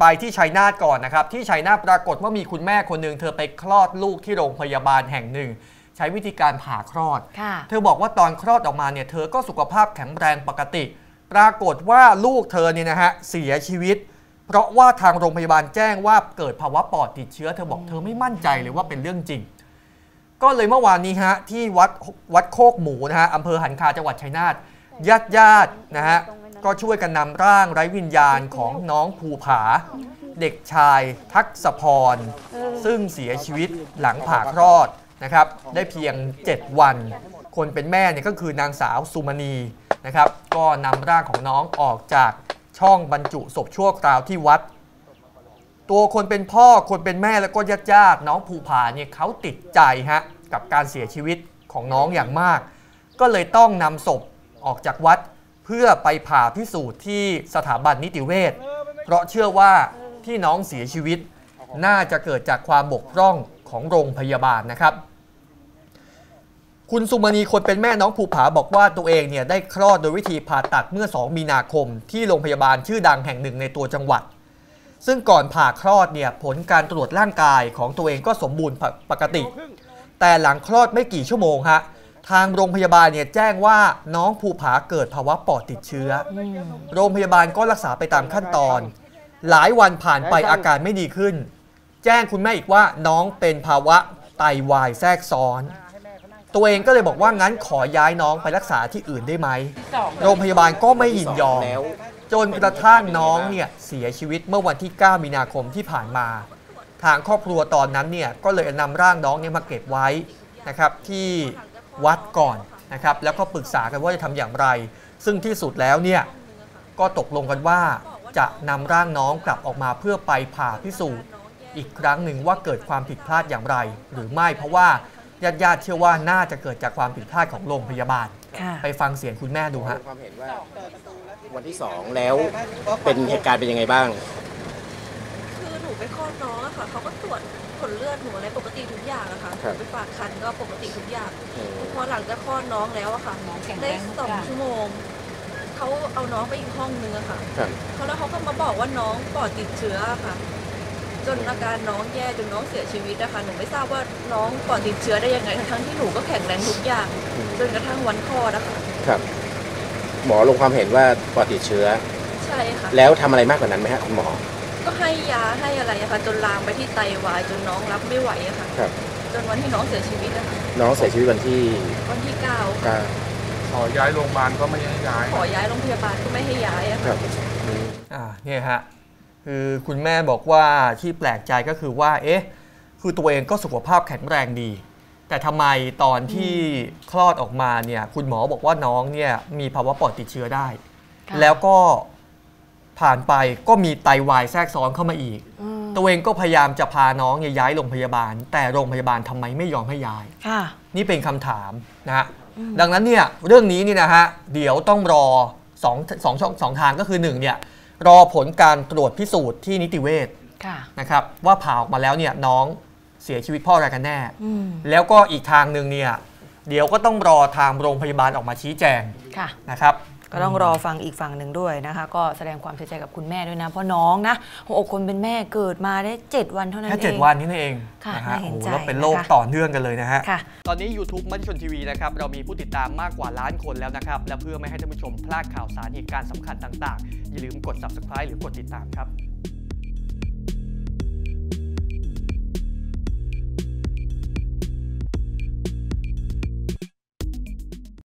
ไปที่ชัยนาทก่อนนะครับ ที่ชัยนาทปรากฏว่ามีคุณแม่คนหนึ่งเธอไปคลอดลูกที่โรงพยาบาลแห่งหนึ่ง ใช้วิธีการผ่าคลอดค่ะเธอบอกว่าตอนคลอดออกมาเนี่ยเธอก็สุขภาพแข็งแรงปกติ ปรากฏว่าลูกเธอเนี่ยนะฮะเสียชีวิต เพราะว่าทางโรงพยาบาลแจ้งว่าเกิดภาวะปอดติดเชื้อ เธอบอกเธอไม่มั่นใจเลยว่าเป็นเรื่องจริง ก็เลยเมื่อวานนี้ฮะที่วัดวัดโคกหมูนะฮะอำเภอหันคาจังหวัดชัยนาทญาติญาติๆนะฮะ ก็ช่วยกันนำร่างไร้วิญญาณของน้องภูผา เด็กชายทักษพร ซึ่งเสียชีวิตหลังผ่าคลอดนะครับ ได้เพียง 7 วัน คนเป็นแม่เนี่ยก็คือนางสาวสุมณีนะครับ ก็นำร่างของน้องออกจากช่องบรรจุศพชั่วคราวที่วัด ตัวคนเป็นพ่อคนเป็นแม่แล้วก็ญาติญาติๆน้องภูผาเนี่ยเขาติดใจฮะกับการเสียชีวิตของน้องอย่างมาก ก็เลยต้องนำศพออกจากวัด พื่อไปผ่าพิสูจน์ที่สถาบันนิติเวชเพราะเชื่อว่าที่น้องเสียชีวิต น่าจะเกิดจากความบกพร่องของโรงพยาบาลนะครับ คุณสุมณีคนเป็นแม่น้องภูผาบอกว่าตัวเองเนี่ยได้คลอดโดยวิธีผ่าตัดเมื่อ 2 มีนาคม ที่โรงพยาบาลชื่อดังแห่งหนึ่งในตัวจังหวัด ซึ่งก่อนผ่าคลอดเนี่ยผลการตรวจร่างกายของตัวเองก็สมบูรณ์ปปกติ แต่หลังคลอดไม่กี่ชั่วโมงฮะ ทางโรงพยาบาลเนี่ยแจ้งว่าน้องภูผาเกิดภาวะปอดติดเชื้ออโรงพยาบาลก็รักษาไปตามขั้นตอน หลายวันผ่านไปอาการไม่ดีขึ้น แจ้งคุณแม่อีกว่าน้องเป็นภาวะไตวายแทรกซ้อน ตัวเองก็เลยบอกว่างั้นขอย้ายน้องไปรักษาที่อื่นได้ไหม โรงพยาบาลก็ไม่ยินยอมแล้วจนกระทั่งน้องเนี่ยเสียชีวิตเมื่อวันที่ 9 มีนาคมที่ผ่านมา ทางครอบครัวตอนนั้นเนี่ยก็เลยนำร่างน้องเนี่ยมาเก็บไว้นะครับที่ วัดก่อนนะครับแล้วก็ปรึกษากันว่าจะทำอย่างไร ซึ่งที่สุดแล้วเนี่ยก็ตกลงกันว่าจะนำร่างน้องกลับออกมาเพื่อไปผ่าพิสูจน์ อีกครั้งหนึ่งว่าเกิดความผิดพลาดอย่างไร หรือไม่เพราะว่าญาติญาติๆเชื่อว่าน่าจะเกิดจากความผิดพลาดของโรงพยาบาลค่ะไปฟังเสียงคุณแม่ดูฮะความเห็นว่าวันที่สองแล้วเป็นเหตุการณ์เป็นยังไงบ้าง คือหนูไปคลอดน้องอะค่ะเขาก็ตรวจ ผลเลือดหนูอะไรปกติทุกอย่างอะค่ะครับ ไปฝากคันก็ปกติทุกอย่างอืมพอหลังจากคลอดน้องแล้วอะค่ะได้สองชั่วโมงเขาเอาน้องไปอีกห้องนึงอะค่ะครับเขาแล้วเขาก็มาบอกว่าน้องปอดติดเชื้ออะค่ะ จนอาการน้องแย่จนน้องเสียชีวิตอะค่ะหนูไม่ทราบว่าน้องปอดติดเชื้อได้ยังไงทั้งๆที่หนูก็แข็งแรงทุกอย่างอืมจนกระทั่งวันคลอดอะค่ะครับ หมอลงความเห็นว่าปอดติดเชื้อ ใช่ค่ะ แล้วทำอะไรมากกว่านั้นไหมฮะคุณหมอ ก็ให้ยาให้อะไรอะค่ะจนลามไปที่ไตวายจนน้องรับไม่ไหวอะค่ะ ครับ จนวันที่น้องเสียชีวิตอะค่ะน้องเสียชีวิตวันที่วันที่เก้าเก้าขอย้ายโรงพยาบาลก็ไม่ให้ย้าย ขอย้ายโรงพยาบาลก็ไม่ให้ย้ายอะครัค่ะบอืม อ่าเนี่ยฮะคือคุณแม่บอกว่าที่แปลกใจก็คือว่า เอ๊ะ คือตัวเองก็สุขภาพแข็งแรงดี แต่ทำไมตอนที่คลอดออกมาเนี่ย คุณหมอบอกว่าน้องเนี่ยมีภาวะปอดติดเชื้อได้ ค่ะ แล้วก็ ผ่านไปก็มีไตวายแทรกซ้อนเข้ามาอีกอืมตัวเองก็พยายามจะพาน้องเนี่ยย้ายโรงพยาบาล แต่โรงพยาบาลทำไมไม่ยอมให้ย้ายค่ะนี่เป็นคำถามนะฮะดังนั้นเนี่ยเรื่องนี้นี่นะฮะเดี๋ยวต้องรอสองสองช่องสองทางก็คือหนึ่งเนี่ยรอผลการตรวจพิสูจน์ที่นิติเวชค่ะนะครับว่าผ่าออกมาแล้วเนี่ยน้องเสียชีวิตเพ่ออะไรกันแน่อืมแล้วก็อีกทางหนึ่งเนี่ยเดี๋ยวก็ต้องรอทางโรงพยาบาลออกมาชี้แจงค่ะนะครับ ก็ต้องรอฟังอีกฝั่งหนึ่งด้วยนะคะ ก็แสดงความเสียใจกับคุณแม่ด้วยนะ เพราะน้องนะหัวอกคนเป็นแม่เกิดมาได้ 7 วันเท่านั้นแค่เองเจ็ดวันนี้นั่นเองค่ะนะฮะน่าเห็นโอ้โหใจแล้วเป็นโรคนะคะต่อเนื่องกันเลยนะฮะค่ะตอนนี้ YouTube มัชชนทีวีนะครับ เรามีผู้ติดตามมากกว่าล้านคนแล้วนะครับ และเพื่อไม่ให้ท่านผู้ชมพลาดข่าวสารเหตุการณ์สำคัญต่าง ๆ อย่าลืมกด subscribe หรือกดติดตามครับ